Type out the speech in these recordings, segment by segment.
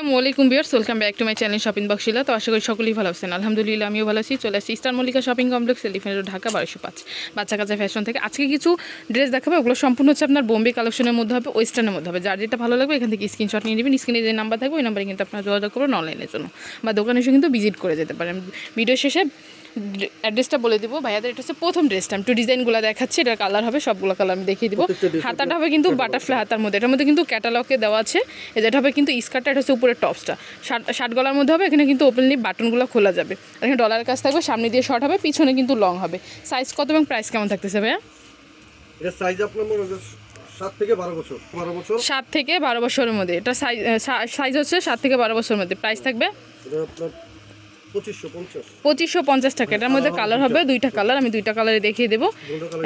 আসসালামু আলাইকুম viewers welcome back to my channel shopping বক্সিলা তো আশা করি সকলেই ভালো আছেন। আলহামদুলিল্লাহ, আমিও ভালো আছি। চলে আসছি Eastern Mallika shopping complex elephant Dhaka বারোশো পাঁচ। বাচ্চা কাচ্চা ফ্যাশন থেকে আজকে কিছু ড্রেস দেখাবে ওগুলো সম্পূর্ণ হচ্ছে আপনার বোম্বে কালেকশনের মধ্যে হবে ওয়েস্টার্নের মধ্যে হবে। যার যেটা ভালো লাগবে, এখান থেকে স্ক্রিনশট নিয়ে নেবেন। স্ক্রিনে যে নাম্বার থাকবে, ওই নাম্বারে কিন্তু আপনার যোগাযোগ করবেন অনলাইনের জন্য। বা দোকানে এসে কিন্তু ভিজিট করে যেতে পারেন। ভিডিও শেষে অ্যাড্রেসটা বলে দিব। ভাইয়াদের এটা হচ্ছে প্রথম ড্রেসটা আমি একটু ডিজাইনগুলো দেখাচ্ছি এটার কালার হবে সবগুলো কালার আমি দেখিয়ে দিব। হাতাটা হবে কিন্তু বাটারফ্লাই হাতার মধ্যে। এটার মধ্যে কিন্তু ক্যাটালগে দেওয়া আছে। এই যেটা হবে কিন্তু স্কার্টটা এটা হচ্ছে উপরের টপসটা শার্ট গলার মধ্যে হবে এখানে কিন্তু ওপেনলি বাটনগুলো খোলা যাবে। আর এখানে ডলারের কাজ থাকবে সামনে দিয়ে শর্ট হবে পিছনে কিন্তু লং হবে। সাইজ কত এবং প্রাইস কেমন থাকতেছে ভাইয়া? এটা সাইজ আপনার সাত থেকে বারো বছর। বারো বছর? সাত থেকে বারো বছরের মধ্যে। এটা সাইজ সাইজ হচ্ছে সাত থেকে বারো বছরের মধ্যে। প্রাইস থাকবে? এটা আপনার পঁচিশশো পঞ্চাশ। টাকা। এটার মধ্যে কালার হবে দুইটা কালার আমি দুইটা কালারে দেখিয়ে দেবো।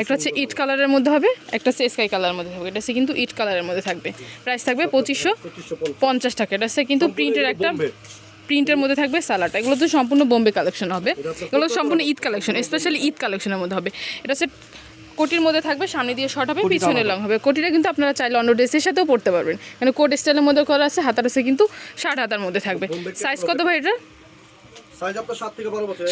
একটা হচ্ছে ইট কালারের মধ্যে হবে একটা হচ্ছে স্কাই কালারের মধ্যে হবে। এটা হচ্ছে কিন্তু ইট কালারের মধ্যে থাকবে। প্রাইস থাকবে পঁচিশশো পঞ্চাশ। টাকা। এটা হচ্ছে কিন্তু প্রিন্টের একটা প্রিন্টের মধ্যে থাকবে সালাটা এগুলো তো সম্পূর্ণ বোম্বে কালেকশন হবে। এগুলো সম্পূর্ণ ঈদ কালেকশন স্পেশালি ঈদ কালেকশনের মধ্যে হবে। এটা হচ্ছে কোটির মধ্যে থাকবে সামনে দিয়ে শর্ট হবে পিছনে লং হবে। কোটিটা কিন্তু আপনারা চাইলে অন্য ড্রেসের সাথেও পড়তে পারবেন। মানে কোট স্টাইলের মধ্যে করা আছে হাতার আছে কিন্তু ষাট হাতার মধ্যে থাকবে। সাইজ কত ভাই এটা?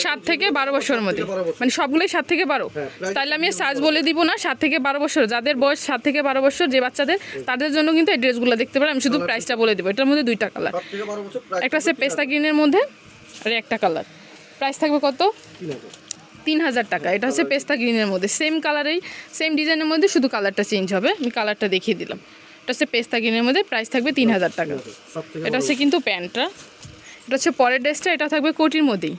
সাত থেকে বারো বছরের মধ্যে। মানে সবগুলোই সাত থেকে বারো। হ্যাঁ, তাহলে আমি সাইজ বলে দিব না সাত থেকে বারো বছর। যাদের বয়স সাত থেকে বারো বছর যে বাচ্চাদের তাদের জন্য কিন্তু এই ড্রেসগুলো দেখতে পারে আমি শুধু প্রাইসটা বলে দেবো এটার মধ্যে দুইটা কালার একটা আছে পেস্তা গ্রিনের মধ্যে আর একটা কালার প্রাইস থাকবে কত? তিন হাজার। তিন হাজার টাকা। এটা হচ্ছে পেস্তা গ্রিনের মধ্যে। সেম কালারেই সেম ডিজাইনের মধ্যে শুধু কালারটা চেঞ্জ হবে। আমি কালারটা দেখিয়ে দিলাম। এটা হচ্ছে পেস্তা গ্রিনের মধ্যে প্রাইস থাকবে তিন হাজার টাকা। এটা হচ্ছে কিন্তু প্যান্টটা। এটা হচ্ছে পরের ড্রেসটা এটা থাকবে কোটির মধ্যেই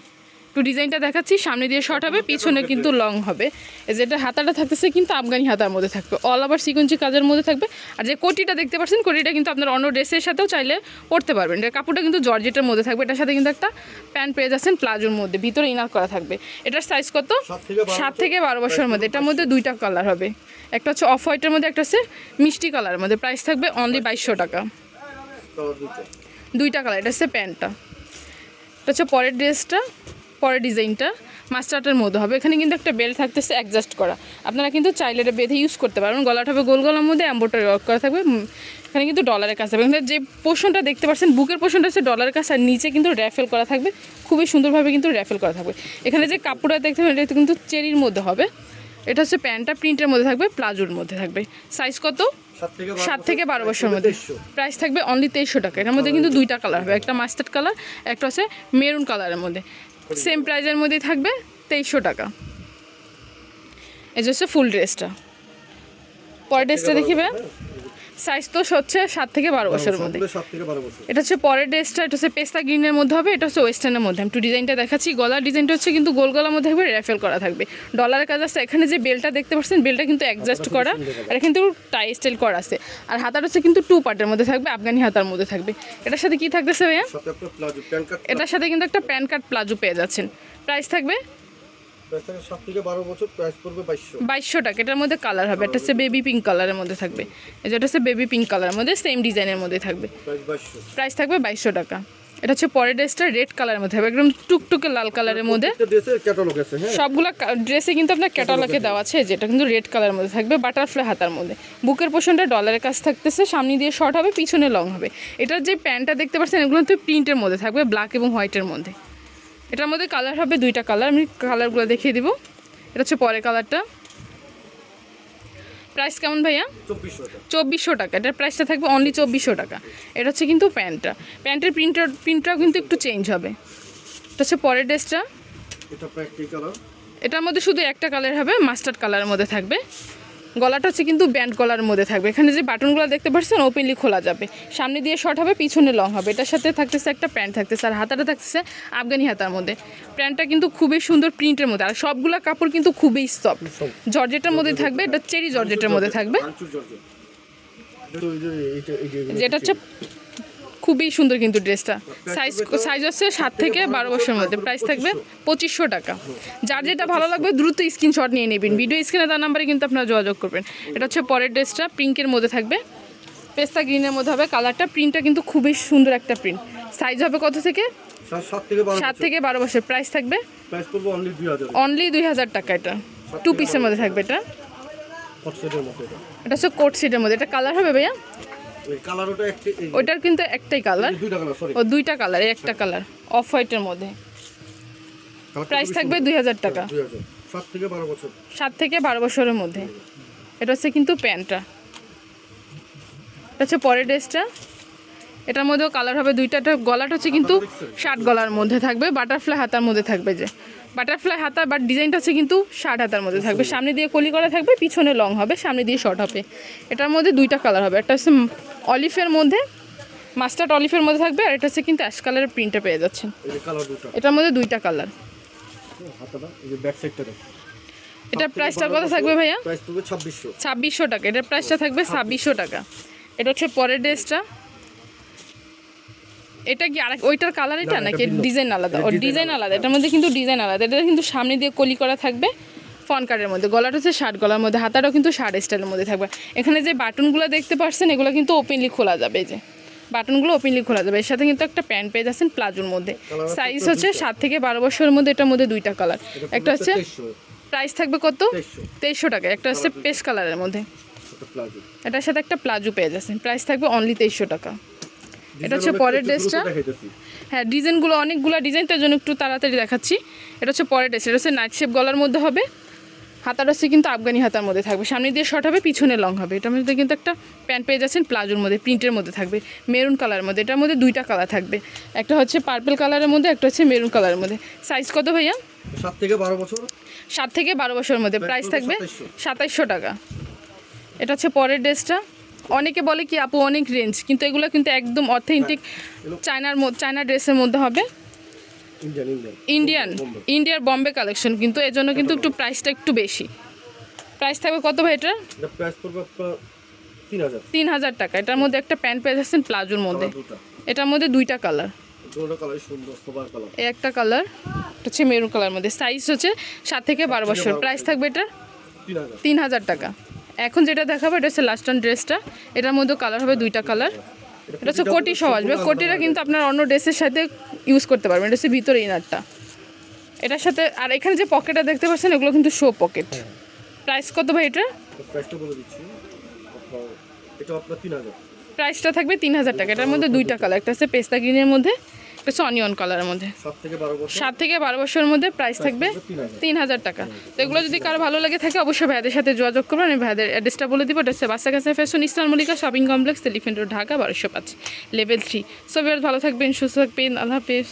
একটু ডিজাইনটা দেখাচ্ছি সামনে দিয়ে শর্ট হবে পিছনে কিন্তু লং হবে। এই যেটা হাতাটা থাকতেছে কিন্তু আফগানি হাতার মধ্যে থাকবে। অল ওভার সিকুঞ্চি কাজের মধ্যে থাকবে। আর যে কোটিটা দেখতে পাচ্ছেন কোটিটা কিন্তু আপনার অন্য ড্রেসের সাথেও চাইলে পরতে পারবেন। এটা কাপড়টা কিন্তু জর্জেটের মধ্যে থাকবে। এটার সাথে কিন্তু একটা প্যান্ট পেয়ে যাচ্ছেন প্লাজোর মধ্যে। ভিতরে ইনার করা থাকবে। এটার সাইজ কত? সাত থেকে বারো বছরের মধ্যে। এটার মধ্যে দুইটা কালার হবে। একটা হচ্ছে অফ হোয়াইটের মধ্যে একটা হচ্ছে মিষ্টি কালারের মধ্যে। প্রাইস থাকবে অনলি বাইশশো টাকা। দুইটা। কালার এটা হচ্ছে প্যান্টটা। এটা হচ্ছে পরের ড্রেসটা, পরের ডিজাইনটা মাস্টার্টের মধ্যে হবে। এখানে কিন্তু একটা বেল্ট থাকতেছে অ্যাডজাস্ট করা। আপনারা কিন্তু চাইলে এটা বেঁধে ইউজ করতে পারবেন গলাটা হবে গোল গলার মধ্যে এম্বোটারি ওয়ার্ক করা থাকবে। এখানে কিন্তু ডলারের কাজ থাকবে। যে পোর্শনটা দেখতে পাচ্ছেন, বুকের পোর্শনটা হচ্ছে ডলারের কাজ, আর নিচে কিন্তু র্যাফেল করা থাকবে। খুবই সুন্দরভাবে কিন্তু র্যাফেল করা থাকবে। এখানে যে কাপড়টা দেখতে পাবেন এটা কিন্তু চেরির মধ্যে হবে। এটা হচ্ছে প্যান্টটা প্রিন্টের মধ্যে থাকবে, প্লাজোর মধ্যে থাকবে। সাইজ কত? সাত থেকে বারো বছর মধ্যে। প্রাইস থাকবে অনলি তেইশশো টাকা। এর মধ্যে কিন্তু দুইটা কালার হবে। একটা মাস্টার্ড কালার একটা হচ্ছে মেরুন কালারের মধ্যে। সেম প্রাইজের মধ্যেই থাকবে তেইশশো টাকা। এই যে হচ্ছে ফুল ড্রেসটা পরের ড্রেসটা দেখিবে সাইজ তো হচ্ছে সাত থেকে বারো বছরের মধ্যে। এটা হচ্ছে পরের ড্রেসটা এটা হচ্ছে পেস্তা গ্রিনের মধ্যে হবে এটা হচ্ছে ওয়েস্টার্নের মধ্যে। আমি একটু ডিজাইনটা দেখাচ্ছি গলার ডিজাইনটা হচ্ছে কিন্তু গোল গলার মধ্যে থাকবে রেফেল করা থাকবে। ডলারের কাজ আছে এখানে যে বেলটা দেখতে পাচ্ছেন বেলটা কিন্তু অ্যাডজাস্ট করা আর কিন্তু টাই স্টাইল করা আছে। আর হাতার হচ্ছে কিন্তু টু পার্টের মধ্যে থাকবে আফগানি হাতার মধ্যে থাকবে। এটার সাথে কি থাকতেছে ভাইয়া? এটার সাথে কিন্তু একটা প্যান কার্ড প্লাজো পেয়ে যাচ্ছেন। প্রাইস থাকবে প্রাইস থাকে সাত থেকে বারো বছর প্রাইস পড়বে বাইশশো। টাকা এটার মধ্যে কালার হবে। এটা হচ্ছে বেবি পিঙ্ক কালারের মধ্যে থাকবে। এই যেটা হচ্ছে বেবি পিঙ্ক কালারের মধ্যে সেম ডিজাইনের মধ্যে থাকবে। প্রাইস থাকবে বাইশশো টাকা। এটা হচ্ছে পরের ড্রেসটা রেড কালারের মধ্যে হবে একদম টুকটুকে লাল কালারের মধ্যে। হ্যাঁ। সবগুলো ড্রেসে কিন্তু আপনার ক্যাটালগে দেওয়া আছে যেটা কিন্তু রেড কালারের মধ্যে থাকবে বাটারফ্লাই হাতার মধ্যে। বুকের পোষণটা ডলারের কাজ থাকতেছে সামনে দিয়ে শর্ট হবে পিছনে লং হবে। এটার যে প্যান্টটা দেখতে পাচ্ছেন এগুলো তো প্রিন্টের মধ্যে থাকবে ব্ল্যাক এবং হোয়াইটের মধ্যে। এটার মধ্যে কালার হবে দুইটা কালার আমি কালারগুলো দেখিয়ে দিব। এটা হচ্ছে পরের কালারটা প্রাইস কেমন ভাইয়া? চব্বিশশো টাকা। এটার প্রাইসটা থাকবে অনলি চব্বিশশো টাকা। এটা হচ্ছে কিন্তু প্যান্টটা। প্যান্টের প্রিন্টার প্রিন্টটাও কিন্তু একটু চেঞ্জ হবে। এটা হচ্ছে পরের ড্রেসটা। এটার মধ্যে শুধু একটা কালার হবে মাস্টার্ড কালারের মধ্যে থাকবে। গলাটা হচ্ছে কিন্তু ব্যান্ড গলার মধ্যে থাকবে। এখানে যে বাটনগুলো দেখতে পাচ্ছেন ওপেনলি খোলা যাবে। সামনে দিয়ে শর্ট হবে পিছনে লং হবে। এটার সাথে থাকতেছে একটা প্যান্ট থাকতেছে আর হাতাটা থাকতেছে আফগানি হাতার মধ্যে। প্যান্টটা কিন্তু খুবই সুন্দর প্রিন্টের মধ্যে। আর সবগুলো কাপড় কিন্তু খুবই সফট জর্জেটের মধ্যে থাকবে এটা চেরি জর্জেটের মধ্যে থাকবে। যেটা হচ্ছে খুবই সুন্দর কিন্তু ড্রেসটা। সাইজ সাইজ হচ্ছে সাত থেকে বারো বছরের মধ্যে। প্রাইস থাকবে পঁচিশশো। টাকা। যার যেটা ভালো লাগবে দ্রুত স্ক্রিনশট নিয়ে নেবেন। ভিডিও স্ক্রিনে তার নাম্বারে কিন্তু আপনারা যোগাযোগ করবেন। এটা হচ্ছে পরের ড্রেসটা পিঙ্কের মধ্যে থাকবে। পেস্তা গ্রিনের মধ্যে হবে। কালারটা প্রিন্টটা কিন্তু খুবই সুন্দর একটা প্রিন্ট সাইজ হবে কত থেকে? সাত থেকে বারো বছর। প্রাইস থাকবে? অনলি দুই হাজার। টাকা এটা। টু পিসের মধ্যে থাকবে এটা। এটা। হচ্ছে কোট সেটের মধ্যে। এটা কালার হবে ভাইয়া? এই কালার ওটা ওইটার কিন্তু একটাই কালার ও দুইটা কালার একটা কালার অফ হোয়াইটের মধ্যে। প্রাইস থাকবে দুই হাজার টাকা। সাত থেকে বারো বছর। সাত থেকে বারো বছরের মধ্যে। এটা হচ্ছে কিন্তু প্যান্টটা। এটা হচ্ছে পরের ড্রেসটা। এটার মধ্যেও কালার হবে দুইটা। গলাটা হচ্ছে কিন্তু শার্ট গলার মধ্যে থাকবে বাটারফ্লাই হাতার মধ্যে থাকবে যে। বাটারফ্লাই হাতা বাট ডিজাইনটা হচ্ছে কিন্তু শার্ট হাতার মধ্যে থাকবে। সামনে দিয়ে কলি করা থাকবে পিছনে লং হবে সামনে দিয়ে শর্ট হবে। এটার মধ্যে দুইটা কালার হবে একটা হচ্ছে অলিফের মধ্যে মাস্টার্ড অলিফের মধ্যে থাকবে আর এটা হচ্ছে কিন্তু অ্যাশ কালারের প্রিন্টটা পেয়ে যাচ্ছেন। এটার মধ্যে দুইটা কালার এটার প্রাইসটা কত থাকবে ভাইয়া? ছাব্বিশশো। টাকা এটার প্রাইসটা থাকবে ছাব্বিশশো টাকা। এটা হচ্ছে পরের ড্রেসটা এটা কি আরেক ওইটার কালার এটা নাকি ডিজাইন আলাদা? এটা ও ডিজাইন আলাদা। এটার মধ্যে কিন্তু ডিজাইন আলাদা। এটা কিন্তু সামনে দিয়ে কলি করা থাকবে ফন কার্ডের মধ্যে। গলাটা হচ্ছে শার্ট গলার মধ্যে। হাতাটাও কিন্তু শার্ট স্টাইলের মধ্যে থাকবে। এখানে যে বাটনগুলো দেখতে পাচ্ছেন এগুলো কিন্তু ওপেনলি খোলা যাবে এই যে। বাটনগুলো ওপেনলি খোলা যাবে। এর সাথে কিন্তু একটা প্যান্ট পেয়ে যাচ্ছেন প্লাজোর মধ্যে। সাইজ হচ্ছে সাত থেকে বারো বছরের মধ্যে এটার মধ্যে দুইটা কালার একটা হচ্ছে প্রাইস থাকবে কত? তেইশশো তেইশশো টাকা। একটা হচ্ছে পেস্ট কালারের মধ্যে। এটার সাথে একটা প্লাজো পেয়ে যাচ্ছেন প্রাইস থাকবে অনলি তেইশশো টাকা এটা হচ্ছে পরের ড্রেসটা। হ্যাঁ ডিজাইনগুলো অনেকগুলো ডিজাইন তার জন্য একটু তাড়াতাড়ি দেখাচ্ছি। এটা হচ্ছে পরের ড্রেস এটা হচ্ছে নাইট শেপ গলার মধ্যে হবে। হাতার হচ্ছে কিন্তু আফগানি হাতার মধ্যে থাকবে। সামনে দিয়ে শর্ট হবে পিছনে লং হবে। এটার মধ্যে কিন্তু একটা প্যান্ট পেয়ে যাচ্ছেন প্লাজোর মধ্যে প্রিন্টের মধ্যে থাকবে। মেরুন কালারের মধ্যে এটার মধ্যে দুইটা কালার থাকবে। একটা হচ্ছে পার্পল কালারের মধ্যে একটা হচ্ছে মেরুন কালারের মধ্যে। সাইজ কত ভাইয়া? সাত থেকে বারো বছর। সাত থেকে বারো বছরের মধ্যে। প্রাইস থাকবে 2700 সাতাইশশো টাকা। এটা হচ্ছে পরের ড্রেসটা। অনেকে বলে কি আপু অনেক রেঞ্জ কিন্তু এগুলো কিন্তু একদম অথেন্টিক চায়নার চায়না ড্রেসের মধ্যে হবে। ইন্ডিয়ান ইন্ডিয়ার বম্বে কালেকশন কিন্তু এর জন্য কিন্তু একটু প্রাইসটা একটু বেশি। প্রাইস থাকবে কত ভাই এটা এটা প্রাইস পড়বে আপনার তিন হাজার। টাকা। এটার মধ্যে একটা প্যান্ট পেয়ে যাচ্ছেন প্লাজোর মধ্যে। এটার মধ্যে দুইটা কালার একটা কালার হচ্ছে মেরুন কালার মধ্যে। সাইজ হচ্ছে সাত থেকে বারো বছর। প্রাইস থাকবে এটা তিন হাজার। তিন হাজার টাকা। এখন যেটা দেখাবো এটা হচ্ছে লাস্ট ড্রেসটা এটার মধ্যে কালার হবে দুইটা কালার এটা হচ্ছে কোটি সহ আসবে কোটিটা কিন্তু আপনার অন্য ড্রেসের সাথে ইউজ করতে পারবেন। এটা হচ্ছে ভিতরে ইনারটা এটার সাথে আর এখানে যে পকেটটা দেখতে পাচ্ছেন এগুলো কিন্তু শো পকেট প্রাইস কত ভাই এটা? প্রাইসটা থাকবে তিন হাজার টাকা। এটার মধ্যে দুইটা কালার একটা হচ্ছে পেস্তা গ্রিনের মধ্যে একটা অনিয়ন কালারের মধ্যে। সাত থেকে বারো বছরের মধ্যে প্রাইস থাকবে তিন হাজার। টাকা। তো এগুলো যদি কারও ভালো লাগে থাকে অবশ্যই ভাইদের সাথে যোগাযোগ করবেন আমি ভাইদের অ্যাড্রেসটা বলে দিব। এটা হচ্ছে বাচ্চা কাছে fashion Eastern Mallika shopping complex elephant road Dhaka বারোশো পাঁচ লেভেল থ্রি সব ভালো থাকবেন সুস্থ থাকবেন। আল্লাহ হাফেজ।